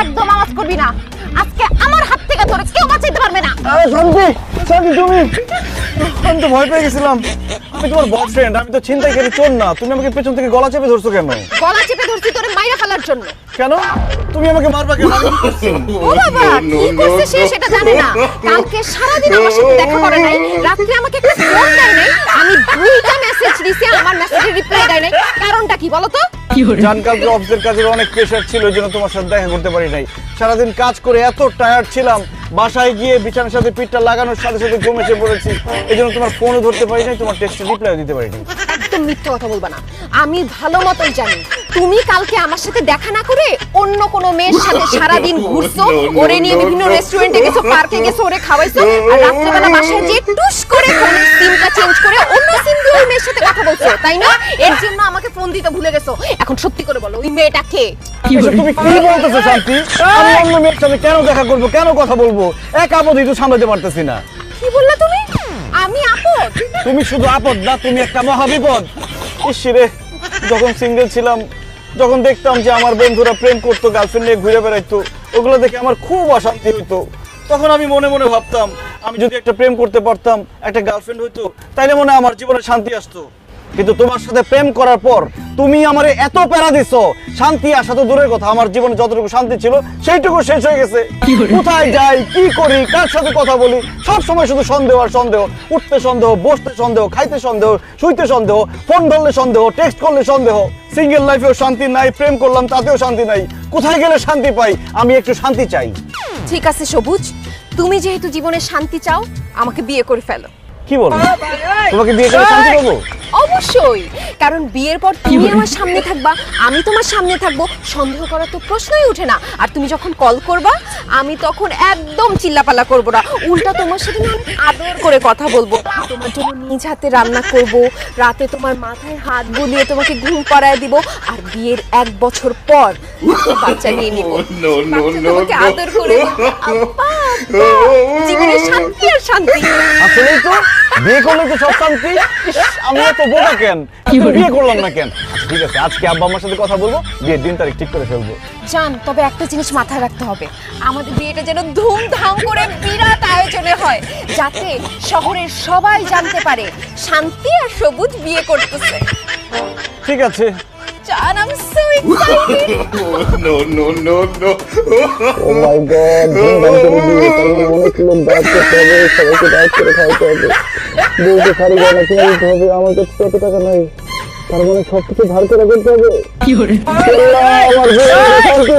একদম আওয়াজ করবি না। আজকে আমার হাত থেকে তোরে কেউ বাঁচাইতে পারবে না। আরে শান্তি শান্তি তুমি। আমি তো ভয় পেয়ে গেছিলাম। আমি তোমার বয়ফ্রেন্ড আমি তো চিন্তাই করি চোর না। তুমি আমাকে পেছন থেকে গলা চেপে ধরছো কেন? গলা চেপে ধরছি তোরে মাইরা ফেলার জন্য। কেন? তুমি আমাকে মারবা কেন? ও বাবা কি করছে সে সেটা জানে না। কালকে সারাদিন আমার সাথে দেখা করে নাই রাত্রে আমাকে একটা ফোন দেয় নাই। আমি দুইটা মেসেজ দিছি আমার মেসেজের রিপ্লাই দেয় নাই। কারণটা কি বলো তো? জান কালকে অফিসের কাজের অনেক প্রেশার ছিল এই জন্য তোমার সাথে দেখা করতে পারি নাই। সারাদিন কাজ করে এত টায়ার্ড ছিলাম, বাসায় গিয়ে বিছানার সাথে পিঠটা লাগানোর সাথে সাথে ঘুম এসে পড়েছি, এই জন্য তোমার ফোনও ধরতে পারি নাই, তোমার টেস্ট রিপ্লাই দিতে পারিনি। একদম মিথ্যে কথা বলবা না। আমি ভালো মতোই জানি। তুমি কালকে আমার সাথে দেখা না করে অন্য কোনো মেয়ের সাথে সারাদিন ঘুরছো ওরে নিয়ে বিভিন্ন রেস্টুরেন্টে গেছো পার্কে গেছো ওরে খাওয়াইছো আর রাত্রেবেলা বাসায় যে টুস করে ফোনের সিমটা চেঞ্জ করে অন্য সিম দিয়ে ওই মেয়ের সাথে কথা বলছো তাই না? এর জন্য আমাকে ফোন দিতে ভুলে গেছো। এখন সত্যি করে বলো ওই মেয়েটা কে? তুমি কি বলতেছো শান্তি? আমি অন্য মেয়ের সাথে কেন দেখা করব কেন কথা বলব? এক আপদই তো সামলাতে পারতেছি না। তুমি শুধু আপদ না, তুমি একটা মহাবিপদ। ইসিরে যখন সিঙ্গেল ছিলাম, যখন দেখতাম যে আমার বন্ধুরা প্রেম করতো গার্লফ্রেন্ড নিয়ে ঘুরে বেড়াইতো, ওগুলো দেখে আমার খুব অশান্তি হইতো। তখন আমি মনে মনে ভাবতাম, আমি যদি একটা প্রেম করতে পারতাম, একটা গার্লফ্রেন্ড হইতো, তাইলে মনে আমার জীবনে শান্তি আসতো। কিন্তু তোমার সাথে প্রেম করার পর তুমি আমারে এত প্যারা দিছো। শান্তি আসা তো দূরের কথা আমার জীবনে যতটুকু শান্তি ছিল সেইটুকু শেষ হয়ে গেছে। কোথায় যাই কি করি কার সাথে কথা বলি সব সময় শুধু সন্দেহ আর সন্দেহ। উঠতে সন্দেহ বসতে সন্দেহ খাইতে সন্দেহ শুইতে সন্দেহ ফোন ধরলে সন্দেহ টেক্সট করলে সন্দেহ। সিঙ্গেল লাইফেও শান্তি নাই প্রেম করলাম তাতেও শান্তি নাই। কোথায় গেলে শান্তি পাই? আমি একটু শান্তি চাই। ঠিক আছে সবুজ। তুমি যেহেতু জীবনে শান্তি চাও আমাকে বিয়ে করে ফেলো। কি বলো? তোমাকে বিয়ে করে শান্তি পাবো? অবশ্যই। কারণ বিয়ের পর তুমি আমার সামনে থাকবা আমি তোমার সামনে থাকব সন্দেহ করার তো প্রশ্নই ওঠে না। আর তুমি যখন কল করবা আমি তখন একদম চিল্লাপাল্লা করব না। উল্টা তোমার সাথে অনেক আদর করে কথা বলব। তোমার জন্য নিজ হাতে রান্না করব রাতে তোমার মাথায় হাত বুলিয়ে তোমাকে ঘুম পাড়ায় দিব আর বিয়ের এক বছর পর বাচ্চা নিয়ে নিব। তোমাকে আদর করে বলবে, "আব্বা, আব্বা, জীবনে শান্তি আর শান্তি। আসলেই তো বিয়ে করলে তো সব শান্তি। আমি এত বোকা কেন? বিয়ে করলাম না কেন? ঠিক আছে আজকে আব্বা আমার সাথে কথা বলব বিয়ের দিন তারিখ ঠিক করে ফেলব। জান তবে একটা জিনিস মাথায় রাখতে হবে। আমাদের বিয়েটা যেন ধুমধাম করে বিরাট আয়োজনে হয় যাতে শহরের সবাই জানতে পারে শান্তি আর সবুজ বিয়ে করতেছে। ঠিক আছে। জান আমি no, করে মানে করতে হবে সবাইকে দাঁত করে খাওয়াতে হবে গয়না কিনে দিতে হবে আমার কাছে কত টাকা নাই তার মানে সব কিছু ধার করে করতে হবে আমার শান্তি